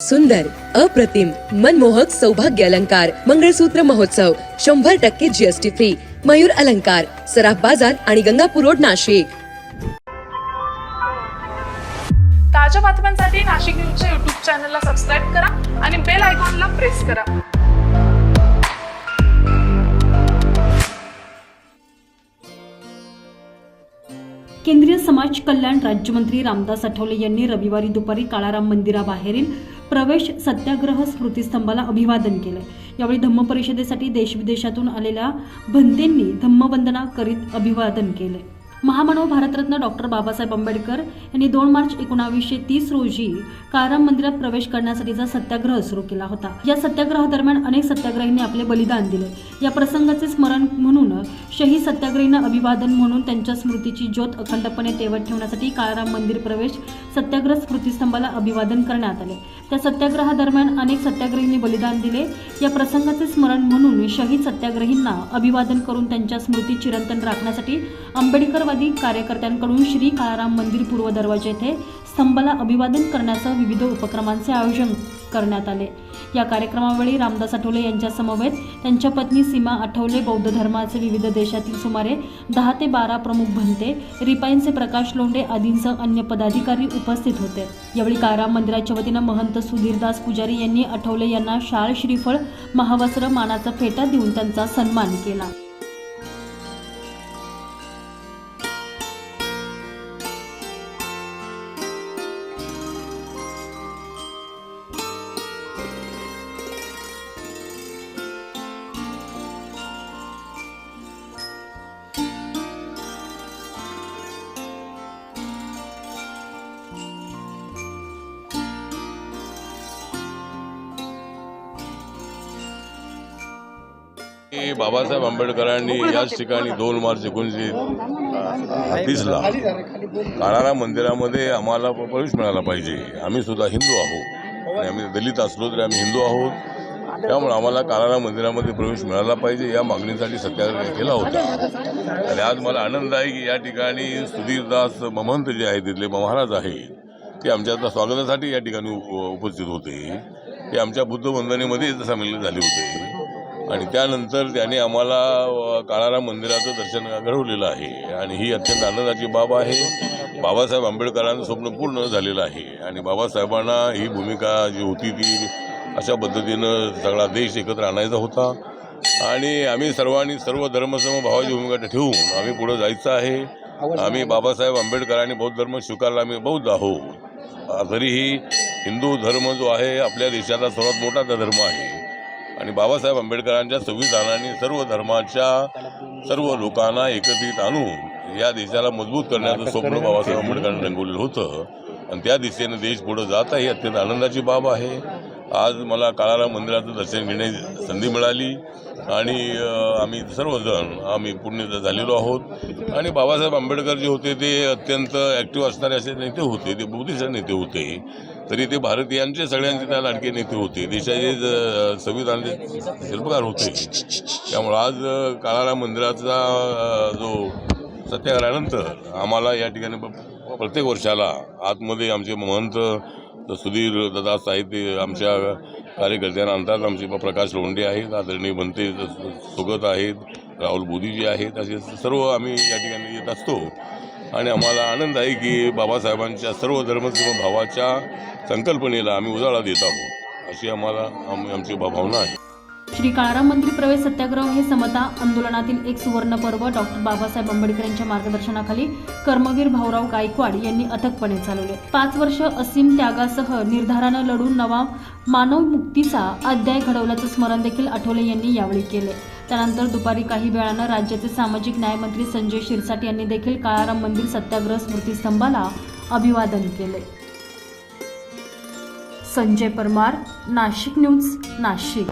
सुंदर अप्रतिम मनमोहक सौभाग्य अलंकार मंगळसूत्र महोत्सव शंभर टक्के जीएसटी फ्री मयूर अलंकार सराफ बाजार आणि गंगापूर रोड नाशिक. ताज्या बातम्यांसाठी नाशिक न्यूजच्या युट्यूब चॅनलला सबस्क्राईब करा आणि बेल आयकॉनला प्रेस करा. केंद्रीय समाज कल्याण राज्यमंत्री रामदास आठवले यांनी रविवारी दुपारी काळाराम मंदिराबाहेरील प्रवेश सत्याग्रह स्मृतीस्तंभाला अभिवादन केले यावेळी धम्म परिषदेसाठी देशविदेशातून आलेल्या भंतेंनी धम्मवंदना करीत अभिवादन केले महामानव भारतरत्न डॉक्टर बाबासाहेब आंबेडकर यांनी दोन मार्च एकोणावीसशे तीस रोजी काराम मंदिरात प्रवेश करण्यासाठीचा सत्याग्रह सुरू केला होता. या सत्याग्रहादरम्यान अनेक सत्याग्रहींनी आपले बलिदान दिले या प्रसंगाचे स्मरण म्हणून शहीद सत्याग्रहींना अभिवादन म्हणून त्यांच्या स्मृतीची ज्योत अखंडपणे तेवत ठेवण्यासाठी काळाराम मंदिर प्रवेश सत्याग्रह स्मृतीस्तंभाला अभिवादन करण्यात आले. त्या सत्याग्रहादरम्यान अनेक सत्याग्रहींनी बलिदान दिले. या प्रसंगाचे स्मरण म्हणून शहीद सत्याग्रहींना अभिवादन करून त्यांच्या स्मृती चिरंतन राखण्यासाठी आंबेडकरवादी कार्यकर्त्यांकडून श्री काळाराम मंदिर पूर्व दरवाजा येथे स्तंभाला अभिवादन करण्यासह विविध उपक्रमांचे आयोजन करण्यात आले. या कार्यक्रमावेळी रामदास आठवले यांच्या समवेत त्यांच्या पत्नी सीमा आठवले बौद्ध धर्माचे विविध देशातील सुमारे दहा ते बारा प्रमुख भंते रिपाईंचे प्रकाश लोंडे आदींसह अन्य पदाधिकारी उपस्थित होते. यावेळी काराम मंदिराच्या वतीनं महंत सुधीरदास पुजारी यांनी आठवले यांना शाळ श्रीफळ महावस्त्र मानाचा फेटा देऊन त्यांचा सन्मान केला. की बाबासाहेब आंबेडकरांनी याच ठिकाणी दोन मार्च एकोणीसशे तीसला काळाराम मंदिरामध्ये आम्हाला प्रवेश मिळाला पाहिजे. आम्ही सुद्धा हिंदू आहोत. आणि आम्ही दलित असलो तरी आम्ही हिंदू आहोत. त्यामुळे आम्हाला काळाराम मंदिरामध्ये प्रवेश मिळाला पाहिजे. या मागणीसाठी सत्याग्रह केला होता. आणि आज मला आनंद आहे की या ठिकाणी सुधीरदास महंत जे आहेत तिथले महाराज आहेत ते आमच्या स्वागतासाठी या ठिकाणी उप- उपस्थित होते. ते आमच्या बुद्ध वंदनेमध्ये सामील झाले होते. आणि त्यानंतर त्याने आम्हाला काळाराम मंदिराचं दर्शन घडवलेलं आहे. आणि ही अत्यंत आनंदाची बाब आहे. बाबासाहेब आंबेडकरांचं स्वप्न पूर्ण झालेलं आहे. आणि बाबासाहेबांना ही भूमिका जी होती ती अशा पद्धतीनं सगळा देश एकत्र आणायचा होता. आणि आम्ही सर्वांनी सर्व धर्मसम भावाची भूमिका ठेवून आम्ही पुढं जायचं आहे. आम्ही बाबासाहेब आंबेडकरांनी बौद्ध धर्म स्वीकारला आम्ही बौद्ध आहोत. तरीही हिंदू धर्म जो आहे आपल्या देशाचा सर्वात मोठा धर्म आहे. आणि बाबासाहेब आंबेडकरांच्या संविधानाने सर्व धर्माच्या सर्व लोकांना एकत्रित आणून या देशाला मजबूत करण्याचं स्वप्न बाबासाहेब आंबेडकरांनी रंगवलेलं होतं. आणि त्या दिशेनं देश पुढं जात आहे ही अत्यंत आनंदाची बाब आहे. आज मला काळाराम मंदिराचं दर्शन घेण्याची संधी मिळाली आणि आम्ही सर्वजण आम्ही पुण्य झालेलो आहोत. आणि बाबासाहेब आंबेडकर जे होते ते अत्यंत ॲक्टिव्ह असणारे असे नेते होते ते बुद्धिस्ट नेते होते. तरी ते भारतीयांचे सगळ्यांचे त्या लाडके नेते होते. देशाचे ज- संविधानाचे शिल्पकार होते. त्यामुळं आज अ, काळाराम मंदिराचा जो सत्याग्रहानंतर आम्हाला या ठिकाणी प्रत्येक वर्षाला आतमध्ये आमचे महंत सुधीर दादा साहित्य आमच्या कार्यकर्त्यांना आणतात. आमचे प्रकाश लोंढे आहेत आदरणीय बनते सुगत आहेत राहुल बोधीजी आहेत. असे सर्व आम्ही या ठिकाणी येत असतो. आणि आम्हाला आनंद आहे की बाबासाहेबांच्या सर्व धर्मसम भावाच्या संकल्पनेला आम्ही उजाळा देत आहोत. अशी आम्हाला आमची भावना आहे. श्री काळाराम मंदिर प्रवेश सत्याग्रह हे समता आंदोलनातील एक सुवर्ण पर्व डॉक्टर बाबासाहेब आंबेडकर यांच्या मार्गदर्शनाखाली कर्मवीर भाऊराव गायकवाड यांनी अथकपणे चालवले. पाच वर्ष असीम त्यागासह निर्धारानं लढून नवा मानव मुक्तीचा अध्याय घडवल्याचं स्मरण देखील आठवले यांनी यावेळी केले. त्यानंतर दुपारी काही वेळानं राज्याचे सामाजिक न्यायमंत्री संजय शिरसाट यांनी देखील काळाराम मंदिर सत्याग्रह स्मृतीस्तंभाला अभिवादन केले. संजय परमार नाशिक न्यूज नाशिक.